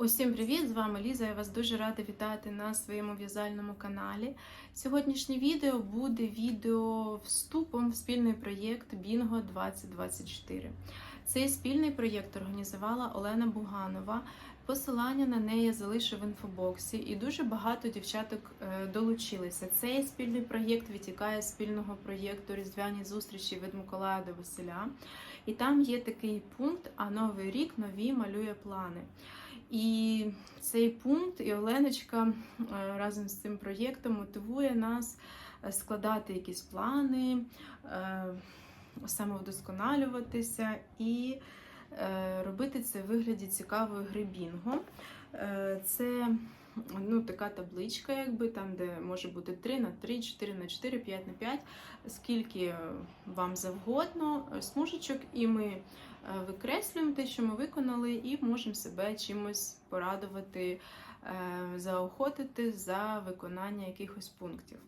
Усім привіт! З вами Ліза. Я вас дуже рада вітати на своєму в'язальному каналі. Сьогоднішнє відео буде відео вступом в спільний проєкт Бінго 2024. Цей спільний проєкт організувала Олена Буганова. Посилання на неї я залишу в інфобоксі, і дуже багато дівчаток е, долучилися. Цей спільний проєкт витікає з спільного проєкту Різдвяні зустрічі від Миколая до Василя. І там є такий пункт: а новий рік нові малює плани. І цей пункт і Оленочка е, разом з цим проєктом мотивує нас е, складати якісь плани, е, самовдосконалюватися і робити це в вигляді цікавої гри Бінго. Це ну, така табличка, якби там, де може бути 3 на 3, 4 на 4, 5 на 5, скільки вам завгодно смужечок, і ми викреслюємо те, що ми виконали, і можемо себе чимось порадувати, заохотити за виконання якихось пунктів.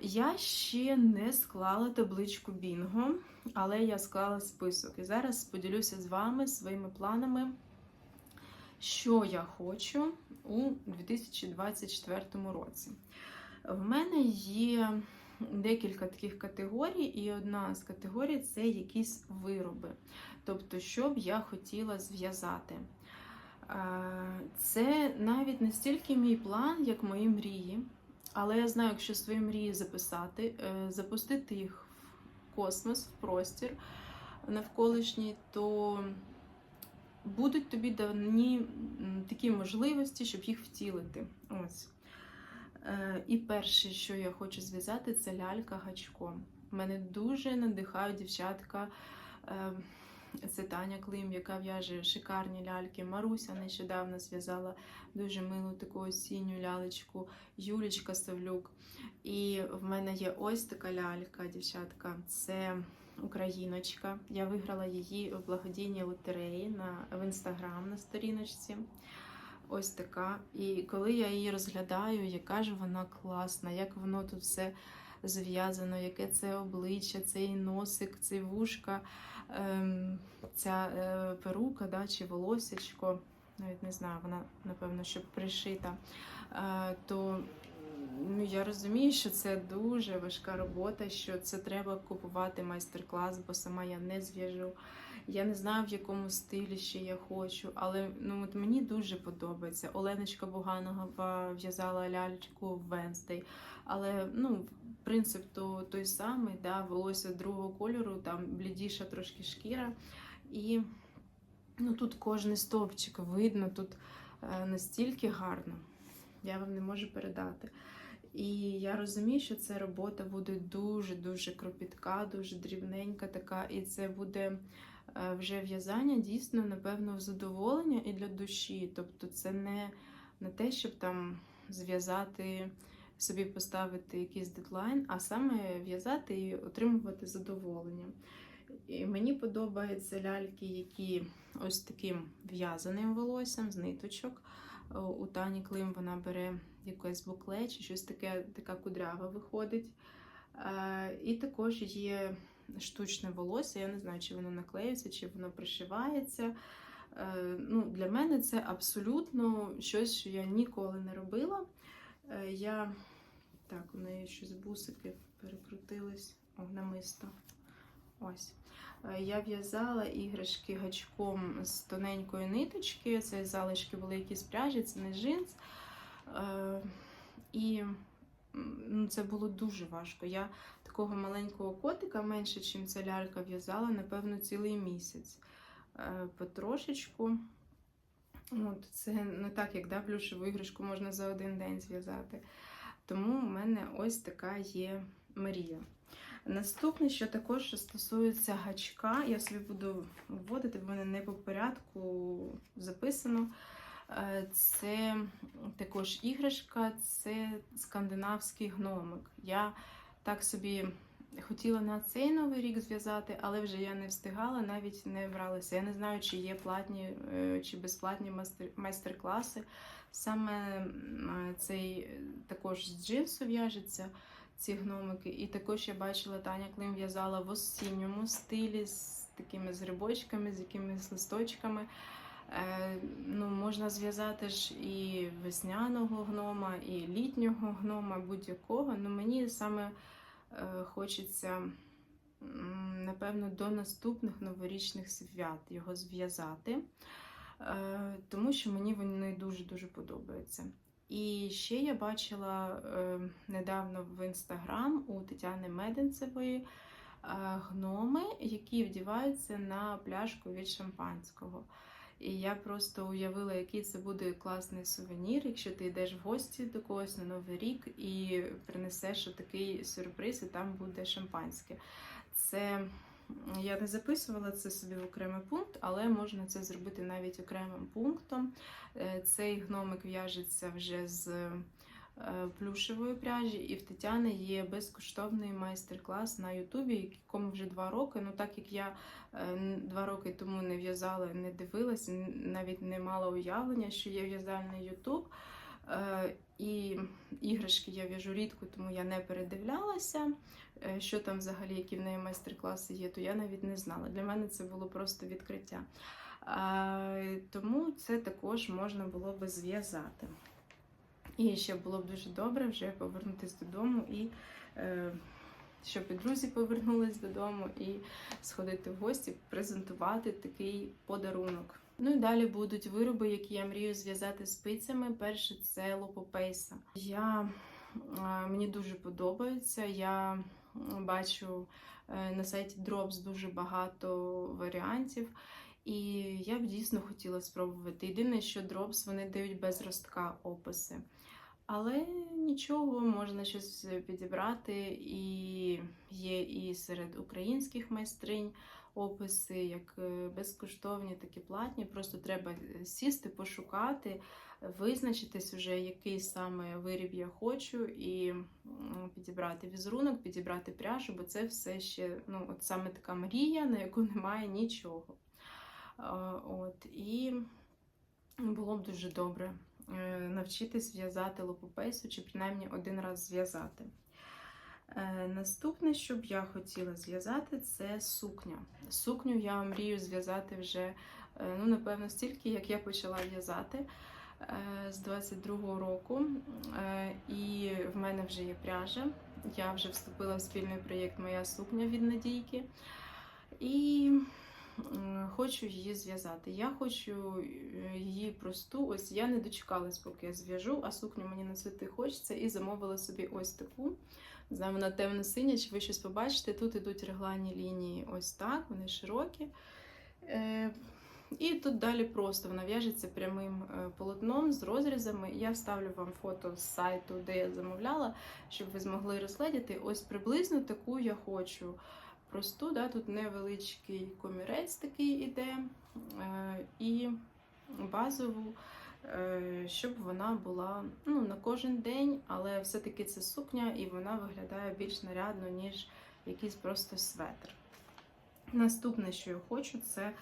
Я ще не склала табличку Бінго, але я склала список. І зараз поділюся з вами своїми планами, що я хочу у 2024 році. В мене є декілька таких категорій, і одна з категорій це якісь вироби. Тобто, що б я хотіла зв'язати. Це навіть не стільки мій план, як мої мрії. Але я знаю, якщо свої мрії записати, е, запустити їх в космос, в простір навколишній, то будуть тобі дані такі можливості, щоб їх втілити. Ось. Е, і перше, що я хочу зв'язати, це лялька гачком. Мене дуже надихають дівчатка. Е, це Таня Клим, яка в'яже шикарні ляльки. Маруся нещодавно зв'язала дуже милу таку осінню лялечку, Юлічка Савлюк. І в мене є ось така лялька, дівчатка. Це Україночка. Я виграла її в благодійній лотереї на, в інстаграм на сторіночці. Ось така. І коли я її розглядаю, яка ж вона класна, як воно тут все зв'язано, яке це обличчя, цей носик, цей вушка, ем, ця е, перука да, чи волосечко, навіть не знаю, вона, напевно, що пришита, е, то ну, я розумію, що це дуже важка робота, що це треба купувати майстер-клас, бо сама я не зв'яжу. Я не знаю, в якому стилі ще я хочу, але ну от мені дуже подобається. Оленочка Буганова в'язала лялечку в Венстей. Але ну, принцип то той самий, да, волосся другого кольору, там блідіша трошки шкіра. І ну, тут кожний стовпчик видно, тут е, настільки гарно. Я вам не можу передати. І я розумію, що ця робота буде дуже-дуже кропітка, дуже дрібненька така, і це буде Е, вже в'язання дійсно, напевно, в задоволення і для душі. Тобто, це не, не те, щоб там зв'язати, собі поставити якийсь дедлайн, а саме в'язати і отримувати задоволення. І Мені подобаються ляльки, які ось таким в'язаним волоссям з ниточок. Е, у Тані Клим вона бере якесь букле чи щось таке, така кудрява виходить. Е, і також є штучне волосся. Я не знаю, чи воно наклеюється, чи воно пришивається. Е, ну, Для мене це абсолютно щось, що я ніколи не робила. Я так, у неї щось бусики перекрутились О. Ось. Е, я в'язала іграшки гачком з тоненької ниточки. Це залишки були якісь пряжі, це не джинс. І ну, це було дуже важко. Я такого маленького котика, менше, ніж ця лялька, в'язала, напевно, цілий місяць. Е, потрошечку. От, Це не так, як да, плюшеву іграшку можна за один день зв'язати. Тому в мене ось така є мрія. Наступне, що також стосується гачка, я собі буду вводити, в мене не по порядку записано. Е, це також іграшка, це скандинавський гномик. Я так собі хотіла на цей новий рік зв'язати, але вже я не встигала, навіть не бралася. Я не знаю, чи є платні е, чи безплатні майстер-класи. Саме цей також з джинсу в'яжеться. Ці гномики. І також я бачила, Таня Клим в'язала в осінньому стилі з такими грибочками, з якимись листочками. Е, ну, можна зв'язати ж і весняного гнома, і літнього гнома, будь-якого. Ну, мені саме е, хочеться, напевно, до наступних новорічних свят його зв'язати, е, тому що мені вони дуже-дуже подобаються. І ще я бачила е, недавно в інстаграм у Тетяни Меденцевої е, гноми, які вдіваються на пляшку від шампанського. І я просто уявила, який це буде класний сувенір, якщо ти йдеш в гості до когось на Новий рік і принесеш такий сюрприз, і там буде шампанське. Це я не записувала це собі в окремий пункт, але можна це зробити навіть окремим пунктом. Е, Цей гномик в'яжеться вже з е, плюшевої пряжі, і в Тетяни є безкоштовний майстер-клас на Ютубі, якому вже два роки. Ну так як я е, два роки тому не в'язала, не дивилася, навіть не мала уявлення, що є в'язальний Ютуб. І іграшки я в'яжу рідко, тому я не передивлялася, е, що там взагалі, які в неї майстер-класи є, то я навіть не знала. Для мене це було просто відкриття. Тому це також можна було би зв'язати. І ще було б дуже добре вже повернутися додому і е, щоб і друзі повернулись додому, і сходити в гості, презентувати такий подарунок. Ну і далі будуть вироби, які я мрію зв'язати спицями. Перше це лопопейса. Я мені дуже подобається. Я бачу е, на сайті Drops дуже багато варіантів. І я б дійсно хотіла спробувати. Єдине, що Drops вони дають без ростка описи. Але нічого, можна щось підібрати, і є і серед українських майстринь описи, як е, безкоштовні, так і платні. Просто треба е, сісти, пошукати, визначитись уже, який саме виріб я хочу, і підібрати візерунок, підібрати пряжу, бо це все ще ну, от саме така мрія, на яку немає нічого. От, і було б дуже добре е, навчитись в'язати лопопейсу, чи принаймні один раз зв'язати. Е, Наступне, що б я хотіла зв'язати, це сукня. Сукню я мрію зв'язати вже, е, ну, напевно, стільки, як я почала в'язати е, з 22-го року. І в мене вже є пряжа. Я вже вступила в спільний проєкт Моя сукня від Надійки. І хочу її зв'язати. Я хочу е, її просту. Ось я не дочекалась, поки я зв'яжу, а сукню мені носити хочеться, і замовила собі ось таку. Знаю, вона темно-синя, чи ви щось побачите. Тут ідуть регланні лінії ось так, вони широкі. Е, і тут далі просто вона в'яжеться прямим е, полотном з розрізами. Я вставлю вам фото з сайту, де я замовляла, щоб ви змогли розгледіти. Ось приблизно таку я хочу. Просту, да, тут невеличкий комірець такий іде, е, і базову, е, щоб вона була ну, на кожен день, але все-таки це сукня і вона виглядає більш нарядно, ніж якийсь просто светр. Наступне, що я хочу, це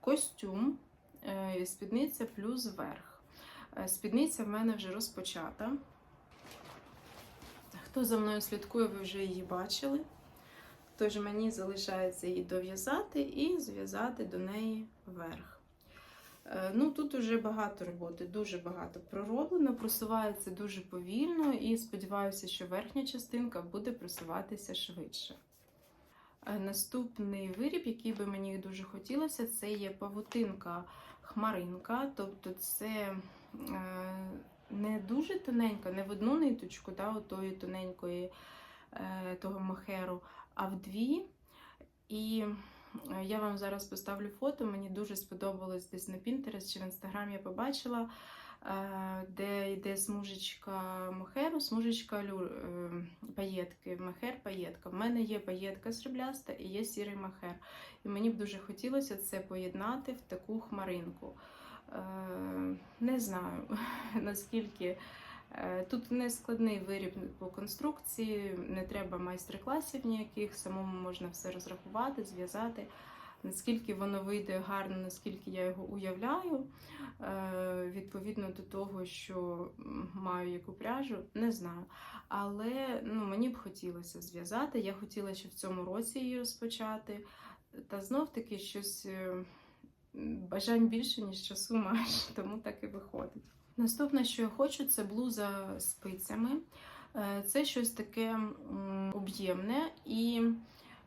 костюм, е, спідниця плюс верх. Спідниця в мене вже розпочата. Хто за мною слідкує, ви вже її бачили. Тож мені залишається її дов'язати і зв'язати до неї верх. Е, Ну, тут вже багато роботи, дуже багато пророблено, просувається дуже повільно і сподіваюся, що верхня частинка буде просуватися швидше. Е, Наступний виріб, який би мені дуже хотілося, це є павутинка хмаринка. Тобто це е, не дуже тоненька, не в одну ниточку, да, отої тоненької того мохеру, а в дві. І е, я вам зараз поставлю фото. Мені дуже сподобалось десь на Pinterest чи в Instagram я побачила, е, де йде смужечка мохеру, смужечка лю... е, паєтки, мохер паєтка. В мене є паєтка срібляста і є сірий мохер. І мені б дуже хотілося це поєднати в таку хмаринку. Не знаю наскільки. Е, Тут не складний виріб по конструкції, не треба майстер-класів ніяких, самому можна все розрахувати, зв'язати. Наскільки воно вийде гарно, наскільки я його уявляю, е, відповідно до того, що маю яку пряжу, не знаю. Але ну, мені б хотілося зв'язати. Я хотіла ще в цьому році її розпочати. Та знов таки щось е, бажань більше, ніж часу маєш, тому так і виходить. Наступне, що я хочу, це блуза спицями. Е, Це щось таке об'ємне і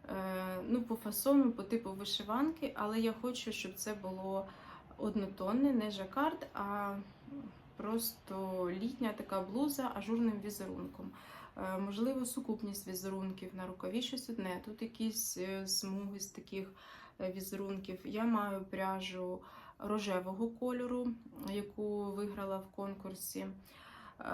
е, ну, по фасону, по типу вишиванки, але я хочу, щоб це було однотонне, не жакард, а просто літня така блуза ажурним візерунком. Е, Можливо, сукупність візерунків на рукаві щось одне. Тут якісь смуги з таких візерунків. Я маю пряжу рожевого кольору, яку виграла в конкурсі. Е,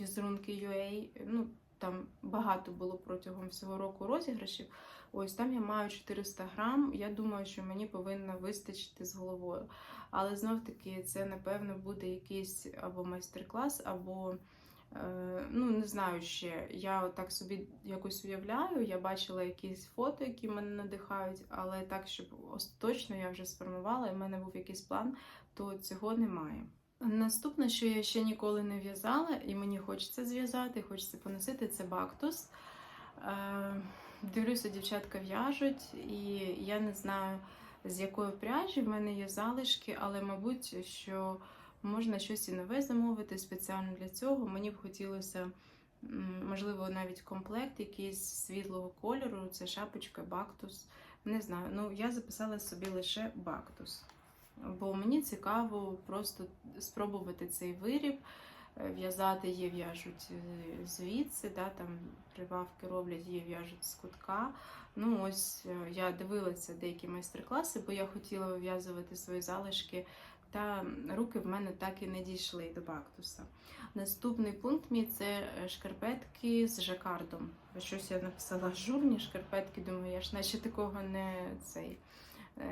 Візерунки UA. Ну, там багато було протягом всього року розіграшів. Ось там я маю 400 грам. Я думаю, що мені повинно вистачити з головою. Але знов таки, це напевно буде якийсь або майстер-клас, або ну не знаю ще. Я так собі якось уявляю. Я бачила якісь фото, які мене надихають, але так, щоб остаточно я вже сформувала, і в мене був якийсь план, то цього немає. Наступне, що я ще ніколи не в'язала, і мені хочеться зв'язати, хочеться поносити, це бактус. Е, Дивлюся, дівчатка в'яжуть, і я не знаю, з якої пряжі в мене є залишки, але, мабуть, що можна щось і нове замовити спеціально для цього. Мені б хотілося, можливо, навіть комплект якийсь світлого кольору, це шапочка, бактус. Не знаю. Ну, я записала собі лише бактус. Бо мені цікаво просто спробувати цей виріб. Е, В'язати є в'яжуть е, звідси, да, там прибавки роблять, є в'яжуть з кутка. Ну, ось е, я дивилася деякі майстер-класи, бо я хотіла вив'язувати свої залишки, та руки в мене так і не дійшли до бактуса. Наступний пункт мій це е, шкарпетки з жакардом. Щось я написала журні шкарпетки, думаю, я ж наче такого не цей. е,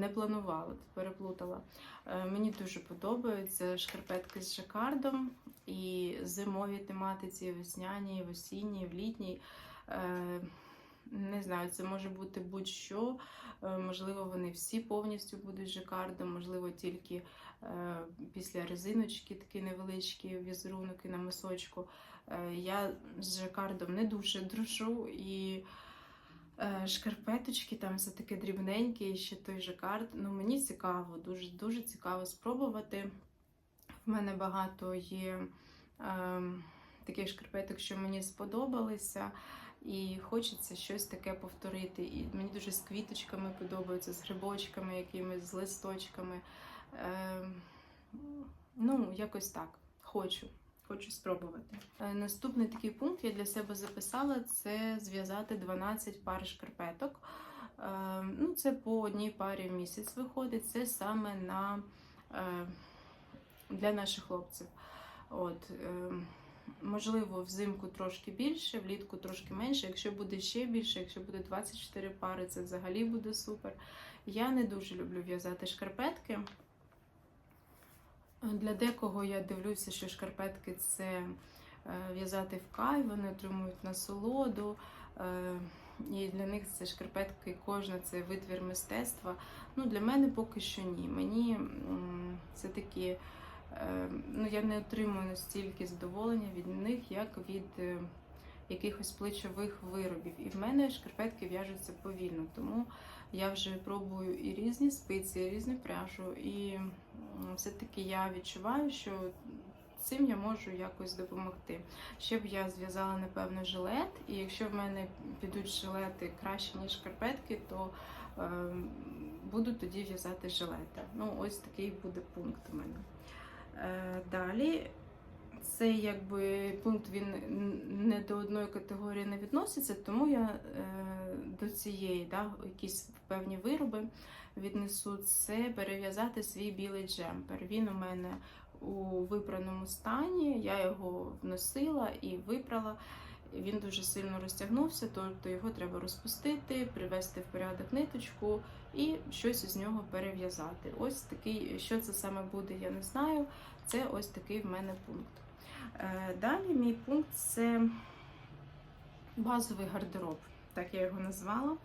Не планувала, переплутала. Е, Мені дуже подобаються шкарпетки з жакардом і зимовій тематиці, і весняній, в осінній, в літній. Не знаю, це може бути будь-що. Е, Можливо, вони всі повністю будуть жакардом, можливо, тільки е, після резиночки такі невеличкі візерунки на мисочку. Е, Я з жакардом не дуже дружу і. Шкарпеточки там все таке дрібненьке, і ще той жакард. Ну, мені цікаво, дуже дуже цікаво спробувати. В мене багато є е, таких шкарпеток, що мені сподобалися, і хочеться щось таке повторити. І мені дуже з квіточками подобаються, з грибочками, якимись, з листочками. Е, ну, якось так. Хочу. Хочу спробувати. Е, Наступний такий пункт я для себе записала: це зв'язати 12 пар шкарпеток. Е, Ну, це по одній парі в місяць виходить. Це саме на, е, для наших хлопців. От, е, можливо, взимку трошки більше, влітку трошки менше. Якщо буде ще більше, якщо буде 24 пари, це взагалі буде супер. Я не дуже люблю в'язати шкарпетки. Для декого я дивлюся, що шкарпетки це е, в'язати в кай, вони отримують насолоду. е, І для них це шкарпетки, кожна це витвір мистецтва. Ну, для мене поки що ні. Мені це такі, ну я не отримую настільки задоволення від них, як від е, якихось плечових виробів. І в мене шкарпетки в'яжуться повільно, тому я вже пробую і різні спиці, і різну пряжу, і все-таки я відчуваю, що цим я можу якось допомогти. Ще б я зв'язала, напевно, жилет, і якщо в мене підуть жилети краще, ніж шкарпетки, то е, буду тоді в'язати жилети. Ну, ось такий буде пункт у мене. Е, далі. Це якби пункт він не до одної категорії не відноситься, тому я е, до цієї да, якісь певні вироби віднесу це перев'язати свій білий джемпер. Він у мене у випраному стані, я його вносила і випрала. Він дуже сильно розтягнувся, тобто його треба розпустити, привести в порядок ниточку і щось із нього перев'язати. Ось такий, що це саме буде, я не знаю. Це ось такий в мене пункт. Е, Далі мій пункт це базовий гардероб, так я його назвала.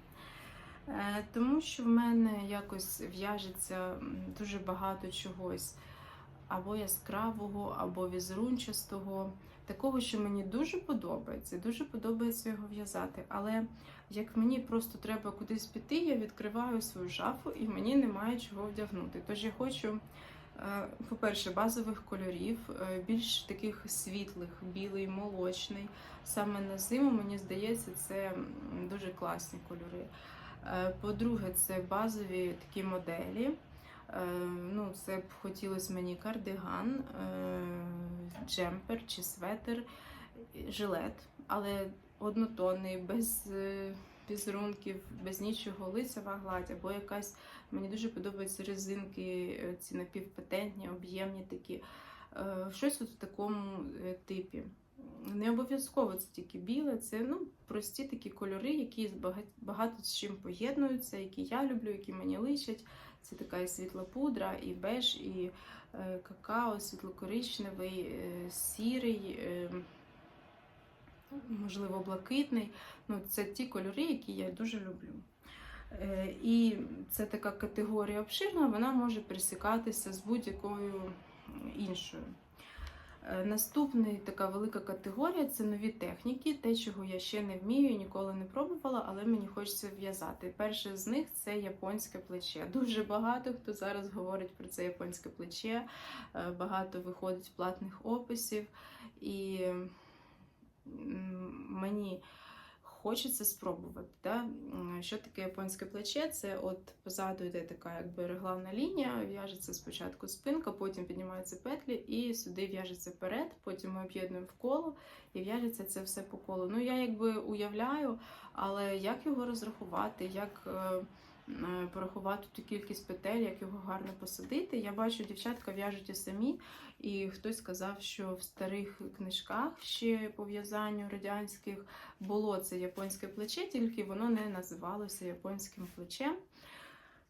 Е, Тому що в мене якось в'яжеться дуже багато чогось або яскравого, або візерунчастого. такого, що мені дуже подобається, дуже подобається його в'язати. Але як мені просто треба кудись піти, я відкриваю свою шафу і мені немає чого вдягнути. Тож я хочу, е, по-перше, базових кольорів, е, більш таких світлих, білий, молочний. Саме на зиму, мені здається, це дуже класні кольори. Е, По-друге, це базові такі моделі. Е, Ну, це б хотілося мені кардиган, е, джемпер чи светр, жилет, але однотонний, без е, візерунків, без нічого, лицева гладь, або якась. Мені дуже подобаються резинки, ці напівпатентні, об'ємні такі. Щось от в такому типі. Не обов'язково це тільки біле, це ну, прості такі кольори, які багато з чим поєднуються, які я люблю, які мені личать. Це така і світла пудра, і беж, і е, какао, світлокоричневий, е, сірий, е, можливо, блакитний. Ну, це ті кольори, які я дуже люблю. І це така категорія обширна, вона може пересікатися з будь-якою іншою. Е, Наступний така велика категорія це нові техніки, те, чого я ще не вмію ніколи не пробувала, але мені хочеться в'язати. Перше з них це японське плече. Дуже багато хто зараз говорить про це японське плече, е, багато виходить платних описів, і мені хочеться спробувати. Да? Що таке японське плече? Це от позаду йде така якби реглавна лінія, в'яжеться спочатку спинка, потім піднімаються петлі і сюди в'яжеться вперед, потім ми об'єднуємо в коло і в'яжеться це все по колу. Ну я якби уявляю, але як його розрахувати, як е, порахувати ту кількість петель, як його гарно посадити. Я бачу, дівчатка в'яжуть і самі, і хтось сказав, що в старих книжках ще по в'язанню радянських було це японське плече, тільки воно не називалося японським плечем.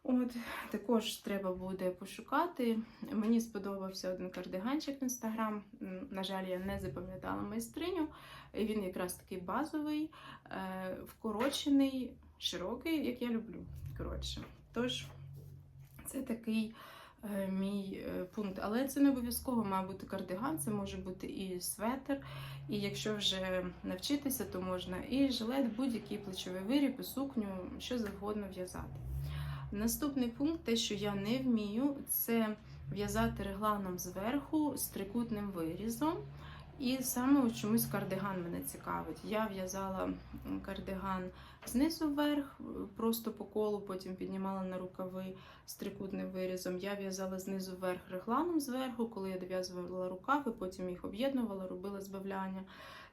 От, також треба буде пошукати. Мені сподобався один кардиганчик в інстаграм. На жаль, я не запам'ятала майстриню. Він якраз такий базовий, е, вкорочений, широкий, як я люблю. Коротше. Тож, це такий е, мій е, пункт. Але це не обов'язково має бути кардиган, це може бути і светр. І якщо вже навчитися, то можна і жилет, будь-який плечовий виріб, і сукню, що завгодно в'язати. Наступний пункт, те, що я не вмію, це в'язати регланом зверху з трикутним вирізом. І саме чомусь кардиган мене цікавить. Я в'язала кардиган знизу вверх, просто по колу, потім піднімала на рукави з трикутним вирізом. Я в'язала знизу вверх регланом зверху, коли я дов'язувала рукави, потім їх об'єднувала, робила збавляння.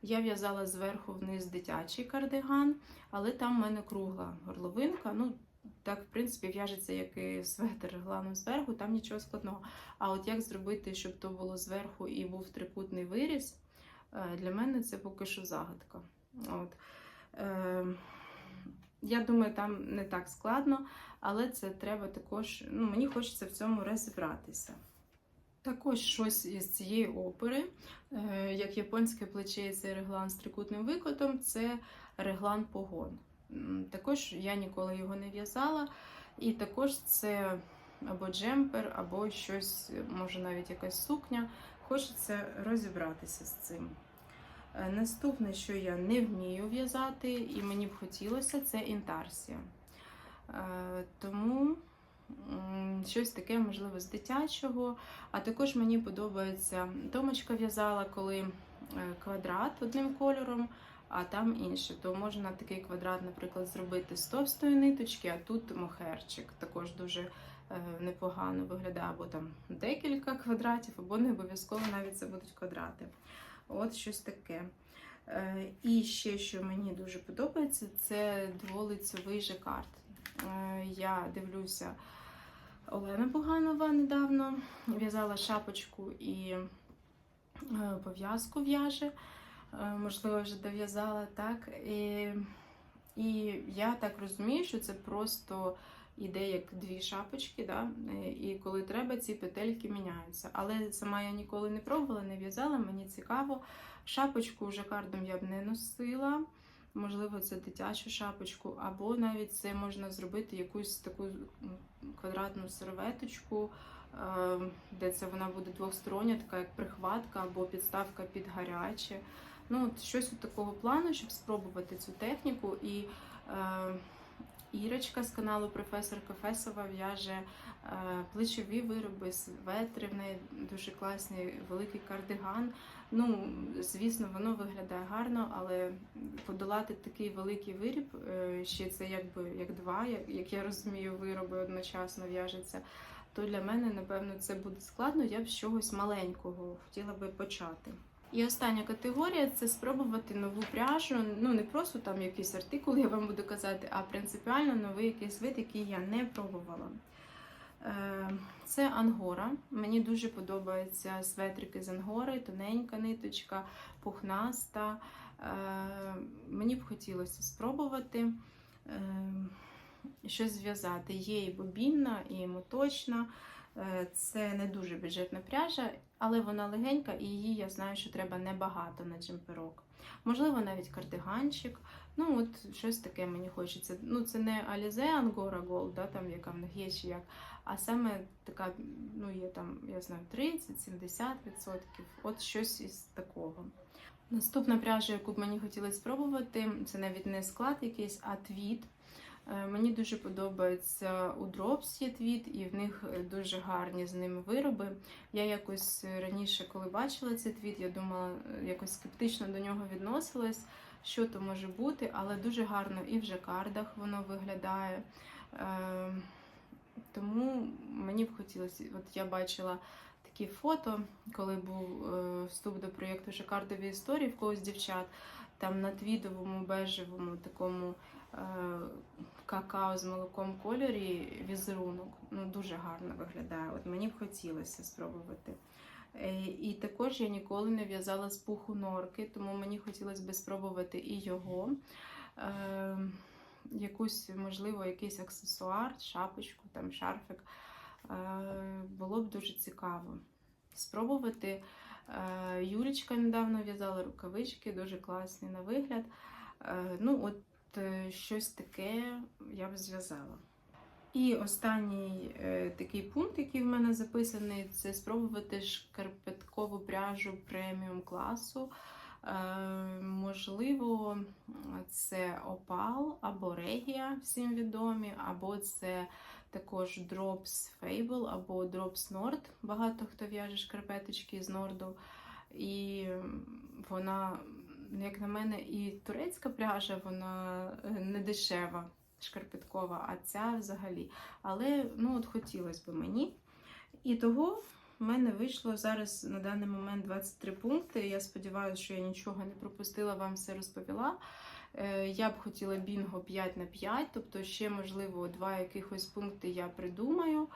Я в'язала зверху вниз дитячий кардиган, але там в мене кругла горловинка. Ну, так, в принципі, в'яжеться як і светр регланом зверху, там нічого складного. А от як зробити, щоб то було зверху і був трикутний виріз, е, для мене це поки що загадка. От. Е, я думаю, там не так складно, але це треба також. Ну, мені хочеться в цьому розібратися. Також щось із цієї опери, е, як японське плече цей реглан з трикутним викотом, це реглан погон. Також я ніколи його не в'язала, і також це або джемпер, або щось, може навіть якась сукня. Хочеться розібратися з цим. Е, Наступне, що я не вмію в'язати, і мені б хотілося, це інтарсія. Е, Тому щось таке, можливо, з дитячого. А також мені подобається Томочка в'язала, коли е, квадрат одним кольором, а там інше. То можна такий квадрат, наприклад, зробити з товстої ниточки, а тут мохерчик. Також дуже е, непогано виглядає, або там декілька квадратів, або не обов'язково навіть це будуть квадрати. От щось таке. Е, І ще, що мені дуже подобається, це дволицьовий жакард. Е, Я дивлюся Олена Буганова недавно в'язала шапочку і пов'язку в'яже. Е, Можливо, вже дов'язала так. І, і я так розумію, що це просто іде як дві шапочки, да? Е, і коли треба, ці петельки міняються. Але сама я ніколи не пробувала, не в'язала, мені цікаво. Шапочку жакардом я б не носила. Можливо, це дитячу шапочку, або навіть це можна зробити якусь таку квадратну серветочку е, де це вона буде двохстороння, така як прихватка або підставка під гаряче. Ну, от щось у такого плану, щоб спробувати цю техніку. І е, Ірочка з каналу Професор Кафесова в'яже е, плечові вироби, светри, в неї дуже класний великий кардиган. Ну, звісно, воно виглядає гарно, але подолати такий великий виріб, е, ще це якби як два, як, як я розумію, вироби одночасно в'яжеться. То для мене, напевно, це буде складно. Я б з чогось маленького хотіла би почати. І остання категорія це спробувати нову пряжу. Ну не просто там якийсь артикул, я вам буду казати, а принципіально новий якийсь вид, який я не пробувала. Е, Це ангора. Мені дуже подобаються светрики з ангори, тоненька ниточка, пухнаста. Е, Мені б хотілося спробувати е, щось зв'язати. Є і бобінна, і моточна. Це не дуже бюджетна пряжа, але вона легенька, і її я знаю, що треба небагато на джемперок. Можливо, навіть кардиганчик. Ну, от щось таке мені хочеться. Ну, це не Alize Angora Gold, да, там, яка в них є чи як, а саме така, ну, є там, я знаю, 30-70%. От щось із такого. Наступна пряжа, яку б мені хотілося спробувати, це навіть не склад якийсь, а твіт. Е, Мені дуже подобається у Drops твіт, і в них е, дуже гарні з ними вироби. Я якось раніше, коли бачила цей твіт, я думала, е, якось скептично до нього відносилась, що то може бути, але дуже гарно і в жакардах воно виглядає. Тому мені б хотілося, от я бачила такі фото, коли був вступ до проєкту Жакардові історії в когось дівчат. Там на твідовому бежевому такому какао з молоком кольорі візерунок. Ну, дуже гарно виглядає. От мені б хотілося спробувати. Е, І також я ніколи не в'язала з пуху норки, тому мені хотілося б спробувати і його. Е, якусь, можливо, якийсь аксесуар, шапочку, там шарфик. Е, Було б дуже цікаво спробувати. Е, Юлічка недавно в'язала рукавички, дуже класні на вигляд. Е, Ну, от е, щось таке я б зв'язала. І останній е, такий пункт, який в мене записаний, це спробувати шкарпеткову пряжу преміум класу. Е, можливо, це Опал або Регія, всім відомі, або це також Drops Fable або Drops Nord. Багато хто в'яже шкарпеточки з Норду. І вона, як на мене, і турецька пряжа, вона е, не дешева, шкарпеткова, а ця взагалі. Але ну, от хотілося б мені. І того в мене вийшло зараз на даний момент 23 пункти. Я сподіваюся, що я нічого не пропустила, вам все розповіла. Е, Я б хотіла бінго 5 на 5, тобто ще, можливо, два якихось пункти я придумаю,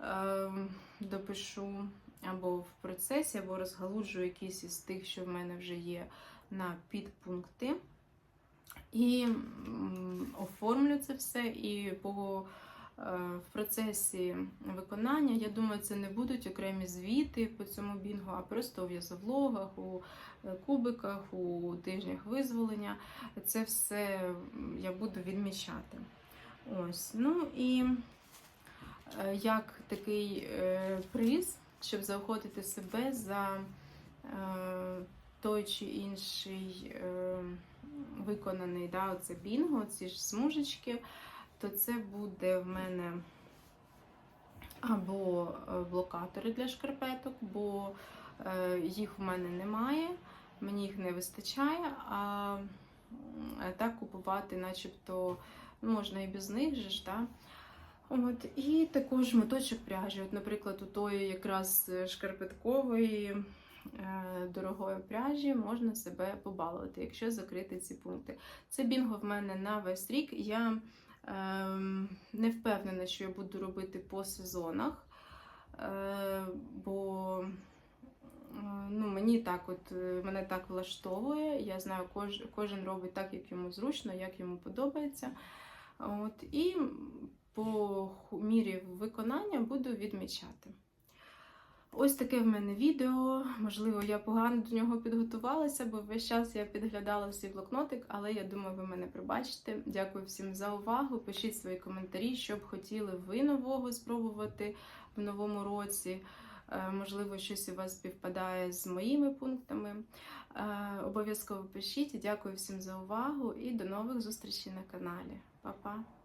е, допишу або в процесі, або розгалуджу якісь із тих, що в мене вже є на підпункти. І оформлю це все і по е, в процесі виконання, я думаю, це не будуть окремі звіти по цьому бінгу, а просто у в'язовлогах, у е, кубиках, у тижнях визволення. Це все я буду відмічати. Ось. Ну і е, як такий приз, щоб заохотити себе за той чи інший е, виконаний да, оце бінго, ці ж смужечки, то це буде в мене або е, блокатори для шкарпеток, бо е, їх в мене немає, мені їх не вистачає, а так купувати, начебто, ну, можна і без них же ж, да? От, і також моточок пряжі. От, наприклад, у тої якраз шкарпеткової е, дорогої пряжі можна себе побалувати, якщо закрити ці пункти. Це бінго в мене на весь рік. Я ем, не впевнена, що я буду робити по сезонах, е, бо е, ну, мені так от, е, мене так влаштовує. Я знаю, кож, кожен робить так, як йому зручно, як йому подобається. От, і по мірі виконання буду відмічати. Ось таке в мене відео. Можливо, я погано до нього підготувалася, бо весь час я підглядала свій блокнотик, але я думаю, ви мене пробачите. Дякую всім за увагу. Пишіть свої коментарі, що б хотіли ви нового спробувати в новому році. Е, Можливо, щось у вас співпадає з моїми пунктами. Е, Обов'язково пишіть. Дякую всім за увагу і до нових зустрічей на каналі. Па-па!